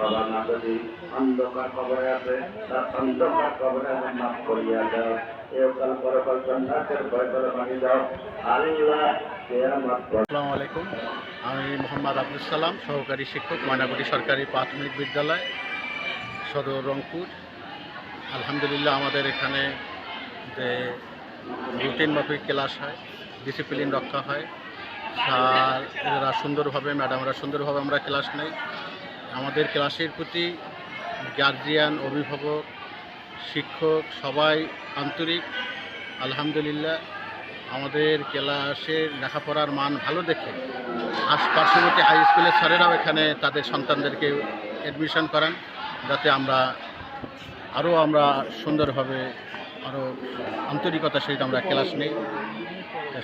বাবা না যদি অন্ধকার আছে, তার অন্ধকার মাফ করিয়া দাও। ফয়সালা বানিয়ে দাও। আমি মোহাম্মদ আব্দুল সালাম, সহকারী শিক্ষক ময়নাগুড়ি সরকারি প্রাথমিক বিদ্যালয়, সদর রংপুর। আলহামদুলিল্লাহ, আমাদের এখানে যে রুটিন মাফিক ক্লাস হয়, ডিসিপ্লিন রক্ষা হয়, স্যার, এরা সুন্দরভাবে, ম্যাডামরা সুন্দরভাবে আমরা ক্লাস নেই। আমাদের ক্লাসের প্রতি গার্জিয়ান, অভিভাবক, শিক্ষক, সবাই আন্তরিক। আলহামদুলিল্লাহ, আমাদের ক্লাসের লেখাপড়ার মান ভালো দেখে আশ পার্শ্ববর্তী হাই স্কুলের স্যারেরাও এখানে তাদের সন্তানদেরকে অ্যাডমিশন করান, যাতে আমরা আরও আমরা সুন্দরভাবে আরও আন্তরিকতার সহিত আমরা ক্লাস নিই।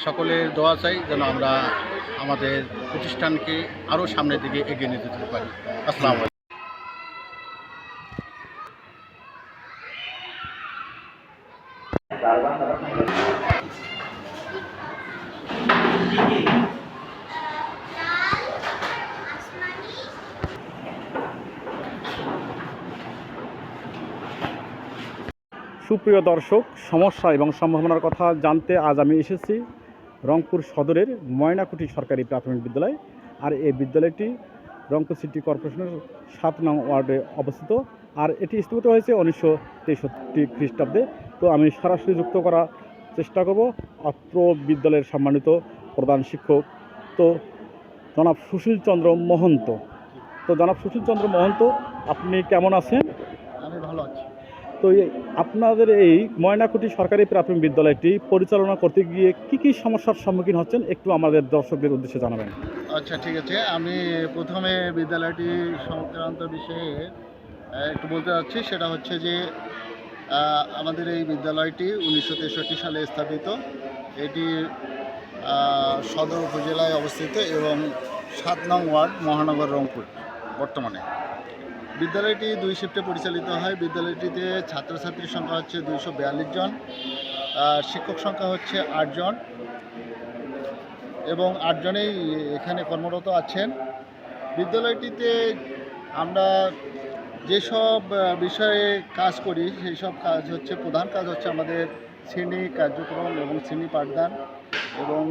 সকলের দোয়া চাই যেন আমরা আমাদের প্রতিষ্ঠানকে আরও সামনের দিকে এগিয়ে নিয়ে যেতে পারি। আসসালামু আলাইকুম। সুপ্রিয় দর্শক, সমস্যা এবং সম্ভাবনার কথা জানতে আজ আমি এসেছি রংপুর সদরের ময়নাকুটি সরকারি প্রাথমিক বিদ্যালয়। আর এই বিদ্যালয়টি রংপুর সিটি কর্পোরেশনের সাত নং ওয়ার্ডে অবস্থিত। আর এটি স্থাপিত হয়েছে উনিশশো তেষট্টি খ্রিস্টাব্দে। তো আমি সরাসরি যুক্ত করার চেষ্টা করব। অত্র বিদ্যালয়ের সম্মানিত প্রধান শিক্ষক। তো জনাব সুশীল চন্দ্র মহন্ত। তো জনাব সুশীল চন্দ্র মহন্ত আপনি কেমন আছেন? আমি ভালো আছি। তো এই আপনাদের এই ময়নাকুটি সরকারি প্রাথমিক বিদ্যালয়টি পরিচালনা করতে গিয়ে কি কি সমস্যার সম্মুখীন হচ্ছেন একটু আমাদের দর্শকদের উদ্দেশ্যে জানাবেন। আচ্ছা ঠিক আছে। আমি প্রথমে বিদ্যালয়টি সংক্রান্ত বিষয়ে একটু বলতে চাচ্ছি, সেটা হচ্ছে যে আমাদের এই বিদ্যালয়টি উনিশশো তেষট্টি সালে স্থাপিত। এটি সদর উপজেলায় অবস্থিত এবং সাত নং ওয়ার্ড মহানগর রংপুর, বর্তমানে। বিদ্যালয়টি দুই শিফটে পরিচালিত হয়। বিদ্যালয়টিতে ছাত্রছাত্রীর সংখ্যা হচ্ছে দুইশো বিয়াল্লিশ জন শিক্ষক সংখ্যা হচ্ছে আটজন এবং আটজনেই এখানে কর্মরত আছেন। বিদ্যালয়টিতে আমরা যেসব বিষয়ে কাজ করি সেই সব কাজ হচ্ছে, প্রধান কাজ হচ্ছে আমাদের শ্রেণি কার্যক্রম এবং শ্রেণি পাঠদান এবং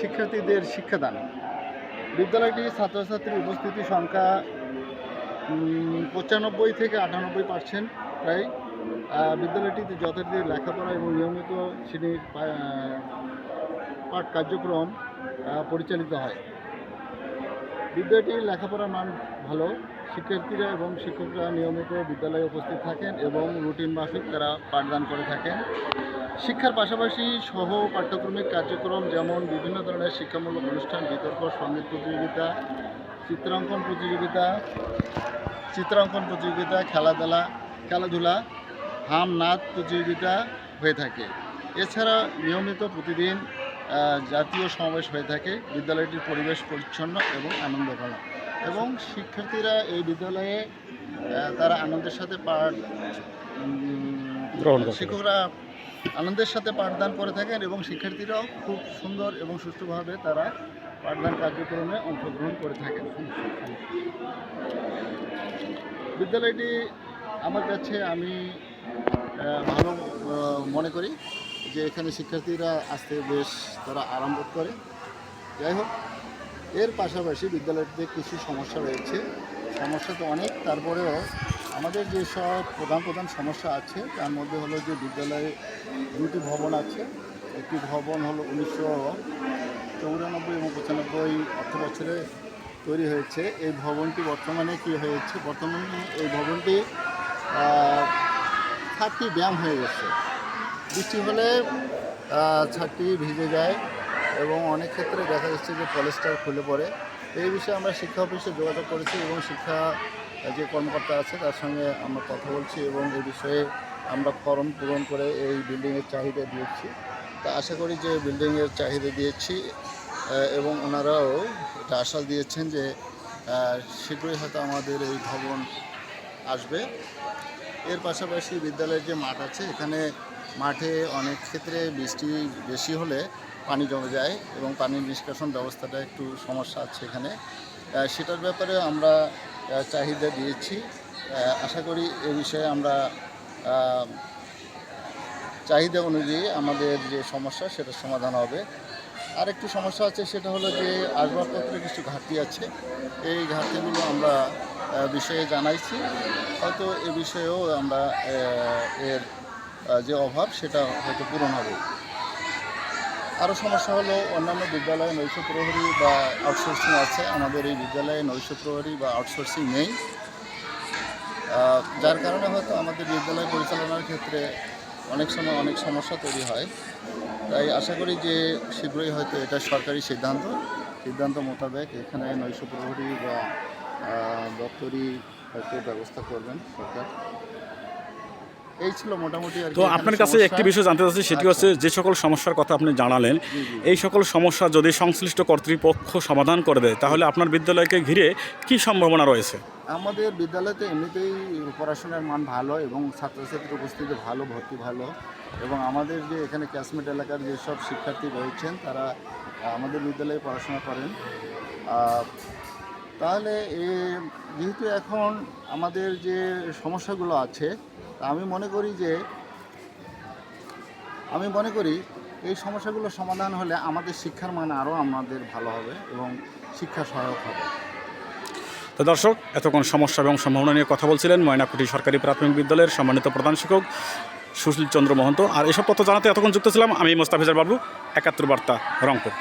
শিক্ষার্থীদের শিক্ষাদান। বিদ্যালয়টি ছাত্রছাত্রীর উপস্থিতি সংখ্যা পঁচানব্বই থেকে আটানব্বই পার্সেন্ট প্রায় বিদ্যালয়টিতে যথারীতি লেখাপড়া এবং নিয়মিত শ্রেণির পাঠ কার্যক্রম পরিচালিত হয়। বিদ্যালয়টির লেখাপড়ার মান ভালো। শিক্ষার্থীরা এবং শিক্ষকরা নিয়মিত বিদ্যালয়ে উপস্থিত থাকেন এবং রুটিন মাফিক তারা পাঠদান করে থাকেন। শিক্ষার পাশাপাশি সহ পাঠ্যক্রমিক কার্যক্রম যেমন বিভিন্ন ধরনের শিক্ষামূলক অনুষ্ঠান বিতর্ক সংগীত প্রতিযোগিতা চিত্রাঙ্কন প্রতিযোগিতা চিত্রাঙ্কন প্রতিযোগিতা খেলাধুলা খেলাধুলা হাম নাচ প্রতিযোগিতা হয়ে থাকে এছাড়া নিয়মিত প্রতিদিন জাতীয় সমাবেশ হয়ে থাকে বিদ্যালয়টির পরিবেশ পরিচ্ছন্ন এবং আনন্দঘন এবং শিক্ষার্থীরা এই বিদ্যালয়ে তারা আনন্দের সাথে পাঠ। শিক্ষকরা আনন্দের সাথে পাঠদান করে থাকেন এবং শিক্ষার্থীরাও খুব সুন্দর এবং সুষ্ঠুভাবে তারা পাঠদান কার্যক্রমে অংশগ্রহণ করে থাকেন। বিদ্যালয়টি আমার কাছে আমি ভালো মনে করি যে এখানে শিক্ষার্থীরা আসতে বেশ তারা আরাম বোধ করে। যাই হোক, এর পাশাপাশি বিদ্যালয়টিতে কিছু সমস্যা রয়েছে। সমস্যা তো অনেক, তারপরেও আমাদের যে সব প্রধান প্রধান সমস্যা আছে, তার মধ্যে হলো যে বিদ্যালয়ে দুটি ভবন আছে। একটি ভবন হলো উনিশশো চৌরানব্বই এবং পঁচানব্বই অর্থ বছরে তৈরি হয়েছে। এই ভবনটি বর্তমানে কি হয়েছে? বর্তমানে এই ভবনটি ছাদটি ব্যায়াম হয়ে গেছে। বৃষ্টি হলে ছাদটি ভিজে যায় এবং অনেক ক্ষেত্রে দেখা যাচ্ছে যে পলেস্টার খুলে পড়ে। এই বিষয়ে আমরা শিক্ষা অফিসে যোগাযোগ করেছি এবং শিক্ষা যে কর্মকর্তা আছে তার সঙ্গে আমরা কথা বলছি এবং এই বিষয়ে আমরা ফর্ম পূরণ করে এই বিল্ডিংয়ের চাহিদা দিয়েছি। তা আশা করি যে বিল্ডিংয়ের চাহিদা দিয়েছি এবং ওনারাও এটা আশ্বাস দিয়েছেন যে শীঘ্রই হয়তো আমাদের এই ভবন আসবে। এর পাশাপাশি বিদ্যালয়ের যে মাঠ আছে, এখানে মাঠে অনেক ক্ষেত্রে বৃষ্টি বেশি হলে পানি জমে যায় এবং পানির নিষ্কাশন ব্যবস্থাটা একটু সমস্যা আছে এখানে। সেটার ব্যাপারে আমরা চাহিদা দিয়েছি। আশা করি এ বিষয়ে আমরা চাহিদা অনুযায়ী আমাদের যে সমস্যা, সেটা সমাধান হবে। আর আরেকটি সমস্যা আছে, সেটা হলো যে আসবাবপত্রের কিছু ঘাটতি আছে। এই ঘাটতিগুলো আমরা বিষয়ে জানাইছি। হয়তো এ বিষয়েও আমরা এর যে অভাব, সেটা হয়তো পূরণ হবে। আরও সমস্যা হলো, অন্যান্য বিদ্যালয়ে নৈশ প্রহরী বা আউটসোর্সিং আছে। আমাদের এই বিদ্যালয়ে নৈশ প্রহরী বা আউটসোর্সিং নেই। যার কারণে হয়তো আমাদের বিদ্যালয় পরিচালনার ক্ষেত্রে অনেক সময় অনেক সমস্যা তৈরি হয়। তাই আশা করি যে শীঘ্রই হয়তো এটা সরকারি সিদ্ধান্ত। সিদ্ধান্ত মোতাবেক এখানে নৈশ প্রহরী বা দপ্তরই দপ্তরি হয়তো ব্যবস্থা করবেন সরকার। এই ছিল মোটামুটি তো আপনার কাছে একটি বিষয় জানতে চাচ্ছি সেটি হচ্ছে যে সকল সমস্যার কথা আপনি জানালেন। এই সকল সমস্যা যদি সংশ্লিষ্ট কর্তৃপক্ষ সমাধান করে দেয় তাহলে আপনার বিদ্যালয়কে ঘিরে কি সম্ভাবনা রয়েছে? আমাদের বিদ্যালয়তে এমনিতেই পড়াশোনার মান ভালো এবং ছাত্রছাত্রীর উপস্থিতি ভালো ভর্তি ভালো এবং আমাদের যে এখানে ক্যাশমেট এলাকার যেসব শিক্ষার্থী রয়েছেন তারা আমাদের বিদ্যালয়ে পড়াশোনা করেন। তাহলে এ যেহেতু এখন আমাদের যে সমস্যাগুলো আছে আমি মনে করি যে, আমি মনে করি এই সমস্যাগুলো সমাধান হলে আমাদের শিক্ষার মান আরও আমাদের ভালো হবে এবং শিক্ষা সহায়ক হবে। তো দর্শক, এতক্ষণ সমস্যা এবং সম্ভাবনা নিয়ে কথা বলছিলেন ময়নাকুটি সরকারি প্রাথমিক বিদ্যালয়ের সম্মানিত প্রধান শিক্ষক সুশীল চন্দ্র মহন্ত। আর এসব তথ্য জানাতে এতক্ষণ যুক্ত ছিলাম আমি মোস্তাফিজার বাবু, একাত্তর বার্তা রংপুর।